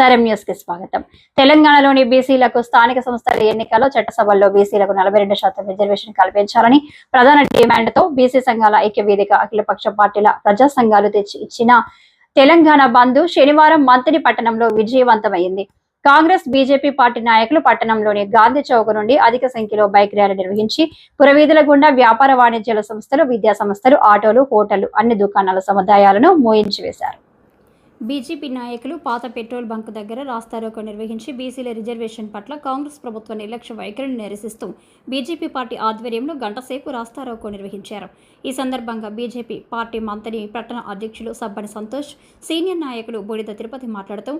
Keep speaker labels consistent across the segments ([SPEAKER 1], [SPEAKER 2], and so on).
[SPEAKER 1] SRM న్యూస్కి స్వాగతం. తెలంగాణలోని బీసీలకు స్థానిక సంస్థల ఎన్నికల్లో చట్టసభల్లో బీసీలకు నలభై రెండు శాతం రిజర్వేషన్ కల్పించాలని ప్రధాన డిమాండ్తో బీసీ సంఘాల ఐక్య వేదిక అఖిలపక్ష పార్టీల ప్రజా సంఘాలు తెచ్చి ఇచ్చిన తెలంగాణ బంద్ శనివారం మంత్రి పట్టణంలో విజయవంతమైంది. కాంగ్రెస్ బీజేపీ పార్టీ నాయకులు పట్టణంలోని గాంధీ చౌక్ నుండి అధిక సంఖ్యలో బైక్ ర్యాలీ నిర్వహించి పురవీధుల గుండా వ్యాపార వాణిజ్యాల సంస్థలు విద్యా సంస్థలు ఆటోలు హోటళ్ళు అన్ని దుకాణాల సముదాయాలను మోయించివేశారు బీజేపీ నాయకులు పాత పెట్రోల్ బంక్ దగ్గర రాస్తారోకో నిర్వహించి బీసీల రిజర్వేషన్ పట్ల కాంగ్రెస్ ప్రభుత్వ నిర్లక్ష్య వైఖరిని నిరసిస్తూ బీజేపీ పార్టీ ఆధ్వర్యంలో గంటసేపు రాస్తారోకో నిర్వహించారు. ఈ సందర్భంగా బీజేపీ పార్టీ మంత్రి పట్టణ అధ్యక్షులు సబ్బని సంతోష్ సీనియర్ నాయకులు బూడిద తిరుపతి మాట్లాడుతూ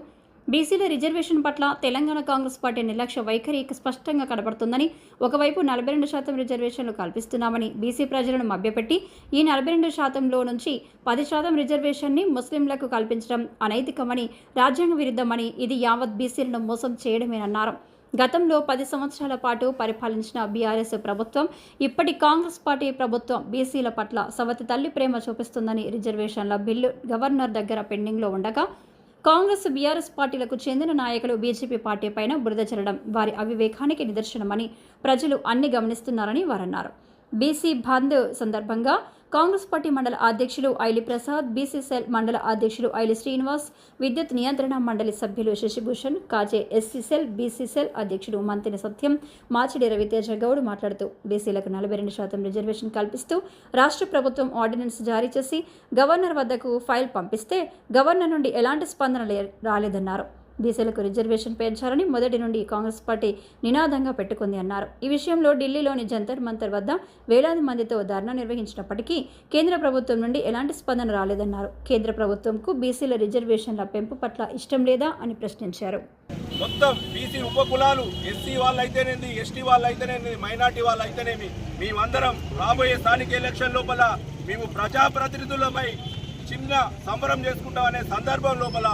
[SPEAKER 1] బీసీల రిజర్వేషన్ పట్ల తెలంగాణ కాంగ్రెస్ పార్టీ నిర్లక్ష్య వైఖరి స్పష్టంగా కనబడుతుందని ఒకవైపు నలభై రెండు శాతం రిజర్వేషన్లు కల్పిస్తున్నామని బీసీ ప్రజలను మభ్యపెట్టి ఈ నలభై రెండు శాతంలో నుంచి పది శాతం రిజర్వేషన్ని ముస్లింలకు కల్పించడం అనైతికమని రాజ్యాంగ విరుద్ధమని ఇది యావత్ బీసీలను మోసం చేయడమేనన్నారు. గతంలో పది సంవత్సరాల పాటు పరిపాలించిన బీఆర్ఎస్ ప్రభుత్వం ఇప్పటి కాంగ్రెస్ పార్టీ ప్రభుత్వం బీసీల పట్ల సవతి తల్లి ప్రేమ చూపిస్తుందని రిజర్వేషన్ల బిల్లు గవర్నర్ దగ్గర పెండింగ్లో ఉండగా కాంగ్రెస్ బీఆర్ఎస్ పార్టీలకు చెందిన నాయకులు బీజేపీ పార్టీ పైన బురద చల్లడం వారి అవివేకానికి నిదర్శనమని ప్రజలు అన్ని గమనిస్తున్నారని వారన్నారు. బీసీ బంద్ సందర్భంగా కాంగ్రెస్ పార్టీ మండల అధ్యక్షులు ఐలి ప్రసాద్ బీసీసీఎల్ మండల అధ్యక్షులు ఐలి శ్రీనివాస్ విద్యుత్ నియంత్రణ మండలి సభ్యులు శశిభూషణ్ కాజే ఎస్సీ సెల్ అధ్యక్షుడు మంతిని సత్యం మాచిడి రవితేజ గౌడ్ మాట్లాడుతూ బీసీలకు నలభై రెండు శాతం రిజర్వేషన్ కల్పిస్తూ రాష్ట్ర ప్రభుత్వం ఆర్డినెన్స్ జారీ చేసి గవర్నర్ వద్దకు ఫైల్ పంపిస్తే గవర్నర్ నుండి ఎలాంటి స్పందన లే- రాలేదన్నారు. బీసీలకు రిజర్వేషన్ పెంచాలని మొదటి నుండి కాంగ్రెస్ పార్టీ నినాదంగా పెట్టుకుంది అన్నారు. ఈ విషయంలో ఢిల్లీలోని జంతర్ మంతర్ వద్ద వేలాది మందితో ధర్నా నిర్వహించినప్పటికీ కేంద్ర ప్రభుత్వం నుండి ఎలాంటి స్పందన రాలేదన్నారు. కేంద్ర ప్రభుత్వంకు బీసీల రిజర్వేషన్ల పెంపు పట్ల ఇష్టం లేదా అని ప్రశ్నించారు.
[SPEAKER 2] మొత్తం బీసీ ఉపకులాలు ఎస్సీ వాళ్ళు అయితేనేది ఎస్టీ వాళ్ళు అయితేనేది మైనార్టీ వాళ్ళు అయితేనేమి మేమందరం రాబోయే స్థానిక ఎలక్షన్ లోపల మేము ప్రజాప్రతినిధులపై చిన్న సంబరం చేసుకుంటామనే సందర్భం లోపల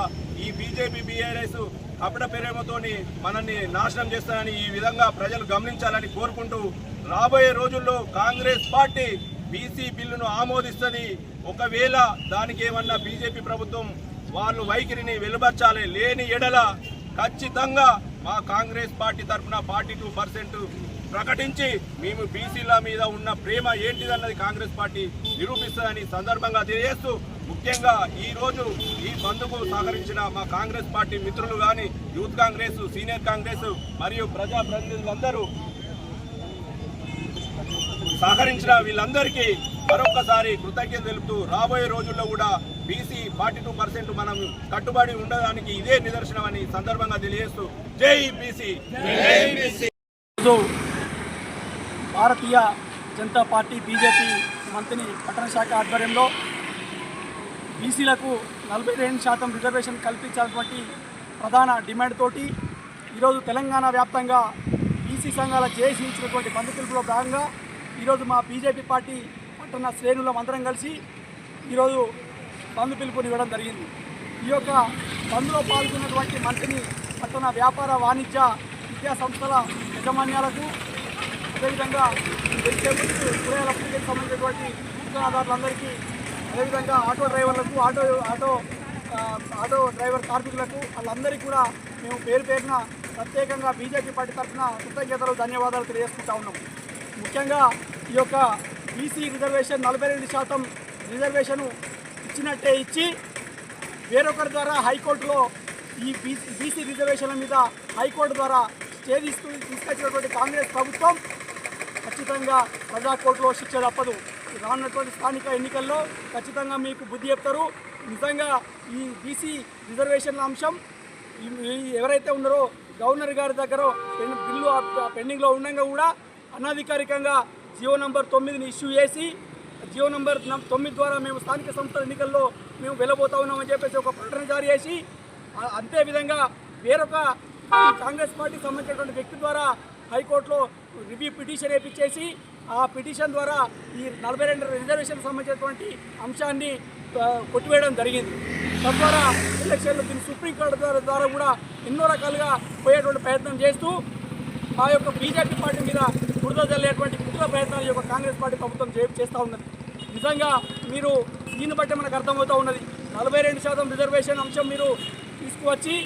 [SPEAKER 2] ఈ బీజేపీ బీఆర్ఎస్ కపట ప్రేమతోని మనల్ని నాశనం చేస్తారని ఈ విధంగా ప్రజలు గమనించాలని కోరుకుంటూ రాబోయే రోజుల్లో కాంగ్రెస్ పార్టీ బీసీ బిల్లును ఆమోదిస్తుంది. ఒకవేళ దానికి ఏమన్నా బీజేపీ ప్రభుత్వం వాళ్ళు వైఖరిని వెలుబర్చాలి లేని ఎడల ఖచ్చితంగా మా కాంగ్రెస్ పార్టీ తరఫున ఫార్టీ టూ పర్సెంట్ ప్రకటించి మేము బీసీల మీద ఉన్న ప్రేమ ఏంటిదన్నది కాంగ్రెస్ పార్టీ నిరూపిస్తుందని సందర్భంగా తెలియజేస్తూ ముఖ్యంగా ఈ రోజు ఈ బంద్కు సహకరించిన మా కాంగ్రెస్ పార్టీ మిత్రులు కానీ యూత్ కాంగ్రెస్ సీనియర్ కాంగ్రెస్ మరియు ప్రజాప్రతినిధులందరూ సహకరించిన వీళ్ళందరికీ మరొక్కసారి కృతజ్ఞత తెలుపుతూ రాబోయే రోజుల్లో కూడా బీసీ ఫార్టీ టూ పర్సెంట్ మనం కట్టుబడి ఉండడానికి ఇదే నిదర్శనం అని సందర్భంగా తెలియజేస్తూ జై BC!
[SPEAKER 3] Bharatiya Janata party BJP మంత్రి పట్టణ శాఖ ఆధ్వర్యంలో బీసీలకు నలభై రెండు శాతం రిజర్వేషన్ కల్పించాల్సినటువంటి ప్రధాన డిమాండ్ తోటి ఈరోజు తెలంగాణ వ్యాప్తంగా బీసీ సంఘాల జేఏసీ ఇచ్చినటువంటి బంధు పిలుపులో భాగంగా ఈరోజు మా బీజేపీ పార్టీ పట్టణ శ్రేణులం అందరం కలిసి ఈరోజు బంధు పిలుపుని ఇవ్వడం జరిగింది. ఈ యొక్క బంద్లో పాల్గొన్నటువంటి మంత్రిని పట్టణ వ్యాపార వాణిజ్య విద్యా సంస్థల యాజమాన్యాలకు అదేవిధంగా వెజిటేబుల్స్ కూరగాయల అప్పటికే సంబంధించినటువంటి దుకాణదారులందరికీ అదేవిధంగా ఆటో డ్రైవర్లకు ఆటో ఆటో ఆటో డ్రైవర్ కార్మికులకు వాళ్ళందరికీ కూడా మేము పేరు పేరున ప్రత్యేకంగా బీజేపీ పార్టీ తరఫున కృతజ్ఞతలు ధన్యవాదాలు తెలియజేసుకుంటా ఉన్నాం. ముఖ్యంగా ఈ యొక్క బీసీ రిజర్వేషన్ నలభై రెండు శాతం రిజర్వేషన్ ఇచ్చినట్టే ఇచ్చి వేరొకరి ద్వారా హైకోర్టులో ఈ బీసీ బీసీ రిజర్వేషన్ల మీద హైకోర్టు ద్వారా స్టే తీసుకు తీసుకొచ్చినటువంటి కాంగ్రెస్ ప్రభుత్వం ఖచ్చితంగా ప్రజా కోర్టులో శిక్ష తప్పదు. రానున్నటువంటి స్థానిక ఎన్నికల్లో ఖచ్చితంగా మీకు బుద్ధి చెప్తారు. నిజంగా ఈ బీసీ రిజర్వేషన్ల అంశం ఎవరైతే ఉన్నారో గవర్నర్ గారి దగ్గర బిల్లు పెండింగ్లో ఉండగా కూడా అనధికారికంగా జియో నంబర్ తొమ్మిదిని ఇష్యూ చేసి జియో నంబర్ తొమ్మిది ద్వారా మేము స్థానిక సంస్థల ఎన్నికల్లో మేము వెళ్ళబోతా ఉన్నామని చెప్పేసి ఒక ప్రకటన జారీ చేసి అంతేవిధంగా విధంగా వేరొక కాంగ్రెస్ పార్టీకి సంబంధించినటువంటి వ్యక్తి ద్వారా హైకోర్టులో రివ్యూ పిటిషన్ వేయించేసి ఆ పిటిషన్ ద్వారా ఈ నలభై రెండు రిజర్వేషన్ సంబంధించినటువంటి అంశాన్ని కొట్టివేయడం జరిగింది. తద్వారా ఎలక్షన్లు దీన్ని సుప్రీంకోర్టు ద్వారా ద్వారా కూడా ఎన్నో రకాలుగా పోయేటువంటి ప్రయత్నం చేస్తూ ఆ యొక్క బీజేపీ పార్టీ మీద బురద జల్లేటువంటి కుట్ర ప్రయత్నాలు యొక్క కాంగ్రెస్ పార్టీ ప్రభుత్వం చేస్తూ ఉన్నది. నిజంగా మీరు దీన్ని బట్టి మనకు అర్థమవుతూ ఉన్నది. నలభై రెండు శాతం రిజర్వేషన్ అంశం మీరు తీసుకువచ్చి